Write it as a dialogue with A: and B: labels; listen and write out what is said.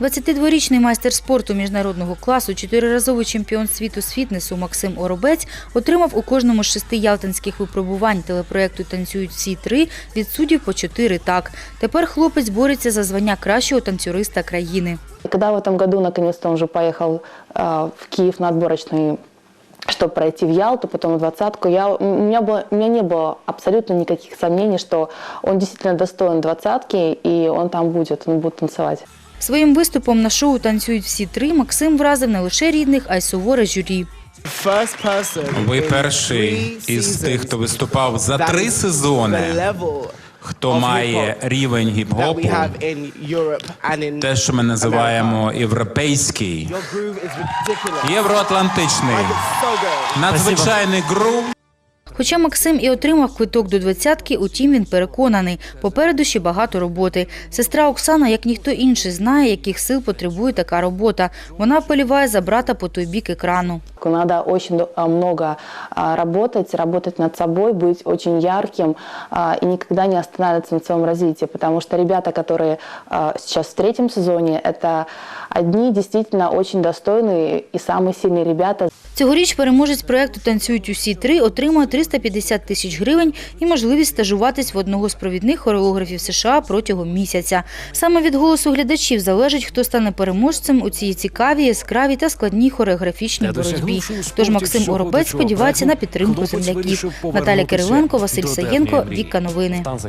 A: 22-річний майстер спорту міжнародного класу, чотириразовий чемпіон світу з фітнесу Максим Оробець отримав у кожному з шести ялтинських випробувань телепроекту «Танцюють всі три» від суддів по чотири так. Тепер хлопець бореться за звання кращого танцюриста країни.
B: И Когда в этом году наконец-то он уже поехал э, в Киев на отборочный чтобы пройти в Ялту, потом в двадцатку, я, у, меня было, у меня не было абсолютно никаких сомнений, что он действительно достоин двадцатки, и он там будет, он будет танцевать.
A: Своїм виступом на шоу «Танцюють всі три» Максим вразив не лише рідних, а й суворе журі.
C: Ви перший із тих, хто виступав за три сезони, хто має рівень гіп-гопу, те, що ми називаємо європейський, євроатлантичний, надзвичайний грув.
A: Хоча Максим і отримав квиток до двадцятки, утім він переконаний, попереду ще багато роботи. Сестра Оксана, як ніхто інший, знає, яких сил потребує така робота. Вона поліває за брата по той бік екрану.
B: Надо очень до- а, много а, работать, работать над собой, быть очень ярким а, и никогда не останавливаться на своем развитии, потому что ребята, которые а, сейчас в третьем сезоне, это одни действительно очень достойные и самые сильные ребята.
A: Цьогоріч переможець проекту «Танцюють усі три» отримує 350 тисяч гривень і можливість стажуватись в одного з провідних хореографів США протягом місяця. Саме від голосу глядачів залежить, хто стане переможцем у цій цікавій, яскравій та складній хореографічній боротьбі. Тож Максим Оробець сподівається на підтримку земляків. Наталя Кириленко, Василь Саєнко, Віка Новини.